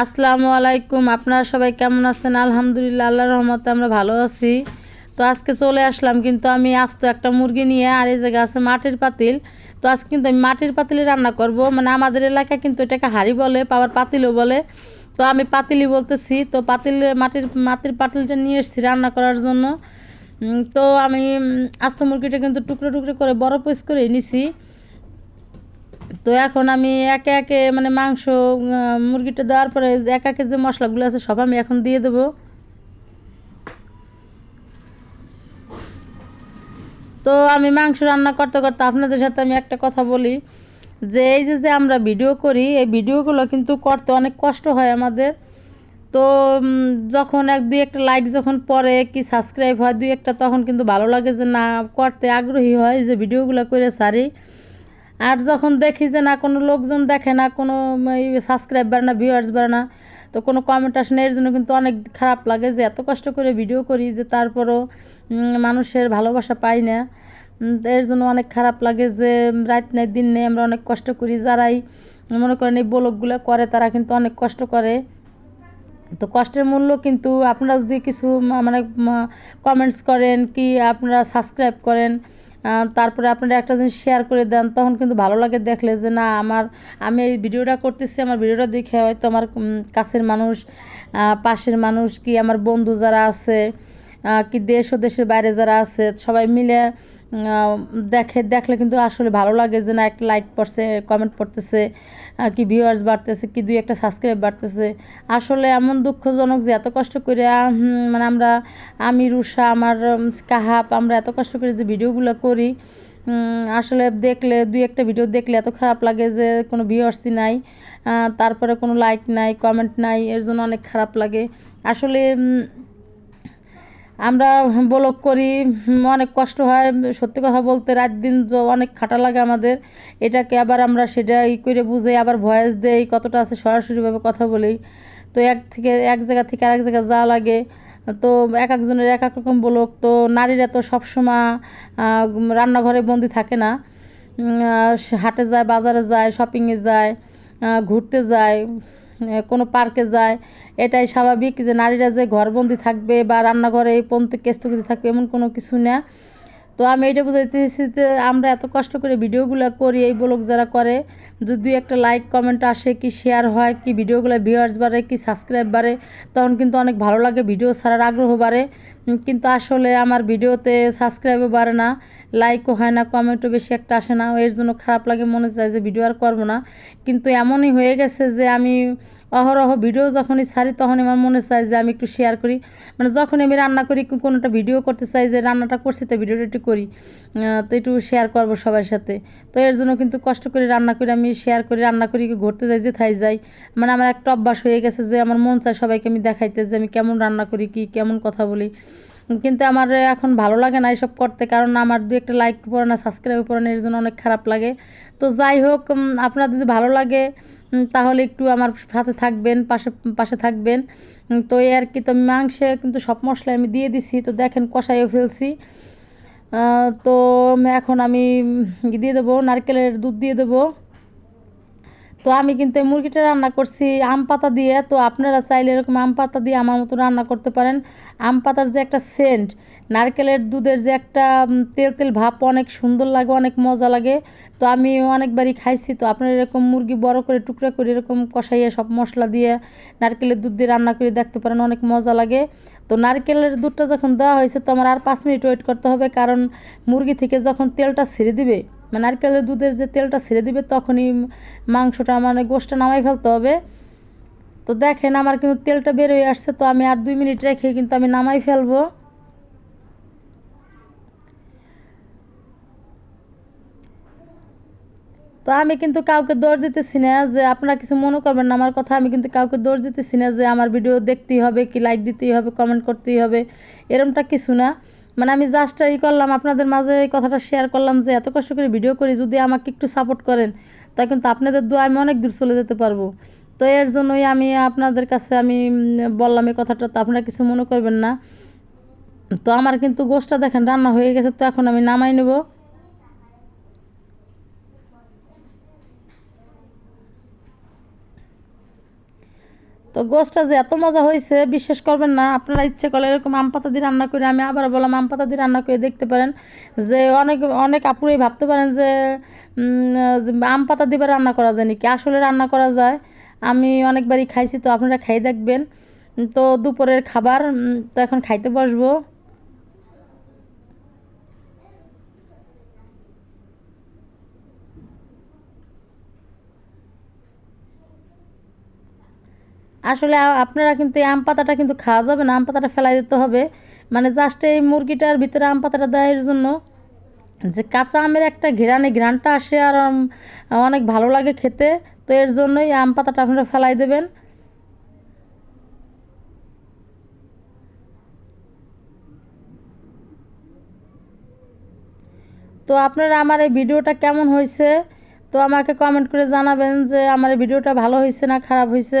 আসসালামু আলাইকুম। আপনারা সবাই কেমন আছেন? আলহামদুলিল্লাহ আল্লাহ রহমতে আমরা ভালো আছি। তো আজকে চলে আসলাম কিন্তু আমি আস্ত একটা মুরগি নিয়ে, আর এই জায়গায় আছে মাটির পাতিল। তো আজকে কিন্তু আমি মাটির পাতিলে রান্না করব। মানে আমাদের এলাকায় কিন্তু এটাকে হাড়ি বলে পাওয়ার পাতিলও বলে। তো আমি পাতিলি বলতেছি। তো পাতিল, মাটির মাটির পাতিলটা নিয়ে এসেছি রান্না করার জন্য। তো আমি আস্ত মুরগিটা কিন্তু টুকরো টুকরো করে বড় পিস করে নিছি। তো এখন আমি একে একে মানে মাংস মুরগিটা দেওয়ার পরে এক একে যে মশলাগুলো আছে সব আমি এখন দিয়ে দেবো। তো আমি মাংস রান্না করতে করতে আপনাদের সাথে আমি একটা কথা বলি, যে এই যে যে আমরা ভিডিও করি, এই ভিডিওগুলো কিন্তু করতে অনেক কষ্ট হয় আমাদের। তো যখন এক, দুই একটা লাইক যখন পরে কি সাবস্ক্রাইব হয়, দুই একটা, তখন কিন্তু ভালো লাগে যে না, করতে আগ্রহী হয় যে ভিডিওগুলো করে সারি। আর যখন দেখি যে না কোনো লোকজন দেখে না, কোনো সাবস্ক্রাইব বাড়ে না ভিউয়ার্স বাড়ে না, তো কোনো কমেন্ট আসে না, এর জন্য কিন্তু অনেক খারাপ লাগে যে এত কষ্ট করে ভিডিও করি যে তারপরও মানুষের ভালোবাসা পাই না। এর জন্য অনেক খারাপ লাগে যে রাত নেই, দিন নেই আমরা অনেক কষ্ট করি। যারাই মনে করেন এই ব্লগগুলো করে তারা কিন্তু অনেক কষ্ট করে। তো কষ্টের মূল্য কিন্তু আপনারা যদি কিছু মানে কমেন্টস করেন কি আপনারা সাবস্ক্রাইব করেন তারপরে আপনারা একটা জিনিস শেয়ার করে দেন, তখন কিন্তু ভালো লাগে দেখলে যে না, আমার, আমি এই ভিডিওটা করতেছি, আমার ভিডিওটা দেখে হয়তো আমার কাছের মানুষ পাশের মানুষ কি আমার বন্ধু যারা আছে কি দেশ ও দেশের বাইরে যারা আছে, সবাই মিলে দেখে, দেখলে কিন্তু আসলে ভালো লাগে যে না, একটা লাইক পড়ছে কমেন্ট পড়তেছে কি ভিউয়ার্স বাড়তেছে, কি দুই একটা সাবস্ক্রাইব বাড়তেছে। আসলে এমন দুঃখজনক যে এত কষ্ট করে মানে আমরা, আমি রুষা আমার কাহাপ আমরা এত কষ্ট করে যে ভিডিওগুলো করি আসলে দেখলে, দুই একটা ভিডিও দেখলে এত খারাপ লাগে যে কোনো ভিউয়ার্সই নাই তারপরে কোনো লাইক নাই কমেন্ট নাই, এর জন্য অনেক খারাপ লাগে। আসলে আমরা ব্লগ করি অনেক কষ্ট হয়। সত্যি কথা বলতে রাত দিন অনেক খাটা লাগে আমাদের। এটাকে আবার আমরা সেটা ই করে বুঝে আবার ভয়েস দেই, কতটা আছে সরাসরিভাবে কথা বলি। তো এক থেকে, এক জায়গা থেকে আরেক জায়গায় যাওয়া লাগে। তো এক একজনের এক এক রকম ব্লগ তো নারীরা তো সবসময় রান্নাঘরে বন্দি থাকে না। হাটে যায়, বাজারে যায় শপিংয়ে যায় ঘুরতে যায়। কোনো পার্কে যায়, এটাই স্বাভাবিক যে নারীরা যে ঘরবন্দি থাকবে বা রান্নাঘরে এই পন্থ কেস্তগতি থাকবে এমন কোনো কিছু না। তো আমি এটা বুঝাইতেছি যে আমরা এত কষ্ট করে ভিডিওগুলো করি, এই ব্লগ যারা করে, যদি একটা লাইক কমেন্ট আসে কি শেয়ার হয়, কি ভিডিওগুলো ভিউয়ার্স বাড়ে, কি সাবস্ক্রাইব বাড়ে, তখন কিন্তু অনেক ভালো লাগে, ভিডিও ছাড়ার আগ্রহ বাড়ে। কিন্তু আসলে আমার ভিডিওতে সাবস্ক্রাইবও বাড়ে না। লাইকও হয় না কমেন্টও বেশি একটা আসে না। এর জন্য খারাপ লাগে, মনে চায় যে ভিডিও আর করব না। কিন্তু এমনই হয়ে গেছে যে আমি অহরহ ভিডিও যখনই ছাড়ি, তখনই আমার মনে চায় যে আমি একটু শেয়ার করি। মানে যখন আমি রান্না করি, কো- কোনোটা ভিডিও করতে চাই যে রান্নাটা করছি, তো ভিডিওটা একটু করি। তো একটু শেয়ার করব সবার সাথে। তো এর জন্য কিন্তু কষ্ট করে রান্না করি আমি শেয়ার করি রান্না করি ঘুরতে যাই যে থাই যাই। মানে আমার একটা অভ্যাস হয়ে গেছে যে আমার মন চায় সবাইকে আমি দেখাইতে যে আমি কেমন রান্না করি, কি কেমন কথা বলি। কিন্তু আমার এখন ভালো লাগে না এসব করতে, কারণ আমার দু একটা লাইক পড়ে না সাবস্ক্রাইব পড়ে না, এর জন্য অনেক খারাপ লাগে। তো যাই হোক আপনার যদি ভালো লাগে তাহলে একটু আমার সাথে থাকবেন, পাশে পাশে থাকবেন। তো এই আর কি, তো মাংসে কিন্তু সব মশলা আমি দিয়ে দিছি, তো দেখেন কষাইও ফেলছি। তো এখন আমি দিয়ে দেবো? নারকেলের দুধ দিয়ে দেবো। তো আমি কিন্তু এই মুরগিটা রান্না করছি, আম পাতা দিয়ে। তো আপনারা চাইলে এরকম আম পাতা দিয়ে আমার মতো রান্না করতে পারেন। আম পাতার যে একটা সেন্ট নারকেলের দুধের যে একটা তেল তেল ভাব অনেক সুন্দর লাগে, অনেক মজা লাগে। তো আমি অনেকবারই খাইছি, তো আপনারা এরকম মুরগি বড় করে, টুকরা করে এরকম কষাইয়ে সব মশলা দিয়ে নারকেলের দুধ দিয়ে রান্না করে দেখতে পারেন, অনেক মজা লাগে। তো নারকেলের দুধটা যখন দেওয়া হয়েছে, তো আমার আর পাঁচ মিনিট ওয়েট করতে হবে, কারণ মুরগি থেকে যখন তেলটা ছেড়ে দিবে মানে নারকেলের দুধের যে তেলটা ছেড়ে দিবে, তখনই মাংসটা মানে গোষ্ঠটা নামাই ফেলতে হবে। তো দেখেন আমার কিন্তু তেলটা বের হয়ে আসছে, তো আমি আর দুই মিনিট রেখে কিন্তু আমি নামাই ফেলব। তো আমি কিন্তু কাউকে দৌড় দিতেছি না যে আপনারা কিছু মনে করবেন না, আমার কথা আমি কিন্তু কাউকে দৌড় দিতেছি না যে আমার ভিডিও দেখতেই হবে, কি লাইক দিতেই হবে কমেন্ট করতেই হবে, এরমটা কিছু না। মানে আমি জাস্ট ই করলাম, আপনাদের মাঝে এই কথাটা শেয়ার করলাম যে, এত কষ্ট করে ভিডিও করি, যদি আমাকে একটু সাপোর্ট করেন তাই কিন্তু আপনাদের দোয়া আমি অনেক দূর চলে যেতে পারব। তো এর জন্যই আমি আপনাদের কাছে আমি বললাম এই কথাটা, তো আপনারা কিছু মনে করবেন না। তো আমার কিন্তু গোষ্ঠটা দেখেন, রান্না হয়ে গেছে, তো এখন আমি নামাই নেব। তো গোসটা যে এত মজা হয়েছে, বিশ্বাস করবেন না, আপনারা ইচ্ছে করলে এরকম আম পাতা দিয়ে রান্না করে, আমি আবার বললাম আম পাতা দিয়ে রান্না করে দেখতে পারেন। যে অনেক অনেক আপুরাই ভাবতে পারেন যে আম পাতা দিয়ে রান্না করা যায় নাকি? আসলে রান্না করা যায়। আমি অনেকবারই খাইছি, তো আপনারা খাই দেখবেন। তো দুপুরের খাবার তো এখন খাইতে বসবো। আসলে আপনারা কিন্তু এই আম পাতাটা কিন্তু খাওয়া যাবে না, আম পাতাটা ফেলাই দিতে হবে। মানে জাস্ট এই মুরগিটার ভিতরে আম পাতাটা দেওয়ার জন্য যে কাঁচা আমের একটা ঘেরানে ঘ্রাণটা আসে আর অনেক ভালো লাগে খেতে, তো এর জন্যই আম পাতাটা আপনারা ফেলাই দেবেন। তো আপনারা আমার এই ভিডিওটা কেমন হয়েছে, তো আমাকে কমেন্ট করে জানাবেন যে আমার এই ভিডিওটা ভালো হয়েছে না খারাপ হয়েছে।